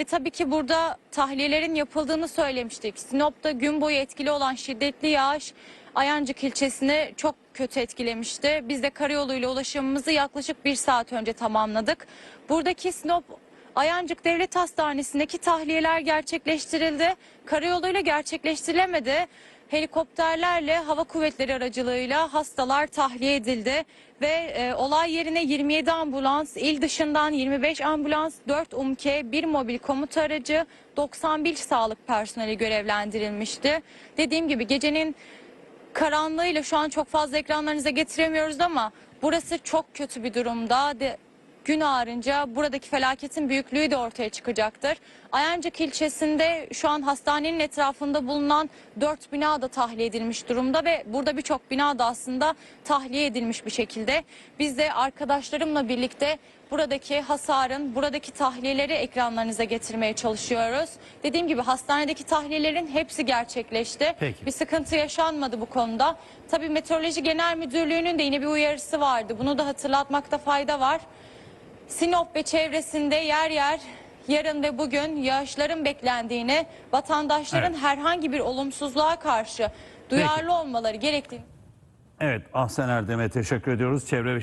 Ve tabii ki burada tahliyelerin yapıldığını söylemiştik. Sinop'ta gün boyu etkili olan şiddetli yağış Ayancık ilçesini çok kötü etkilemişti. Biz de karayoluyla ulaşımımızı yaklaşık bir saat önce tamamladık. Buradaki Sinop Ayancık Devlet Hastanesi'ndeki tahliyeler gerçekleştirildi. Karayoluyla gerçekleştirilemedi. Helikopterlerle hava kuvvetleri aracılığıyla hastalar tahliye edildi ve e, olay yerine 27 ambulans, il dışından 25 ambulans, 4 UMKE, 1 mobil komuta aracı, 91 sağlık personeli görevlendirilmişti. Dediğim gibi gecenin karanlığıyla şu an çok fazla ekranlarınıza getiremiyoruz ama burası çok kötü bir durumda. De, gün ağarınca buradaki felaketin büyüklüğü de ortaya çıkacaktır. Ayancık ilçesinde şu an hastanenin etrafında bulunan 4 bina da tahliye edilmiş durumda ve burada birçok bina da aslında tahliye edilmiş bir şekilde. Biz de arkadaşlarımla birlikte buradaki hasarın, buradaki tahliyeleri ekranlarınıza getirmeye çalışıyoruz. Dediğim gibi hastanedeki tahliyelerin hepsi gerçekleşti. Peki. Bir sıkıntı yaşanmadı bu konuda. Tabii Meteoroloji Genel Müdürlüğü'nün de yine bir uyarısı vardı. Bunu da hatırlatmakta fayda var. Sinop ve çevresinde yer yer yarın ve bugün yağışların beklendiğini, vatandaşların Evet. herhangi bir olumsuzluğa karşı duyarlı olmaları gerektiğini Evet Ahsen Erdem'e teşekkür ediyoruz. Çevre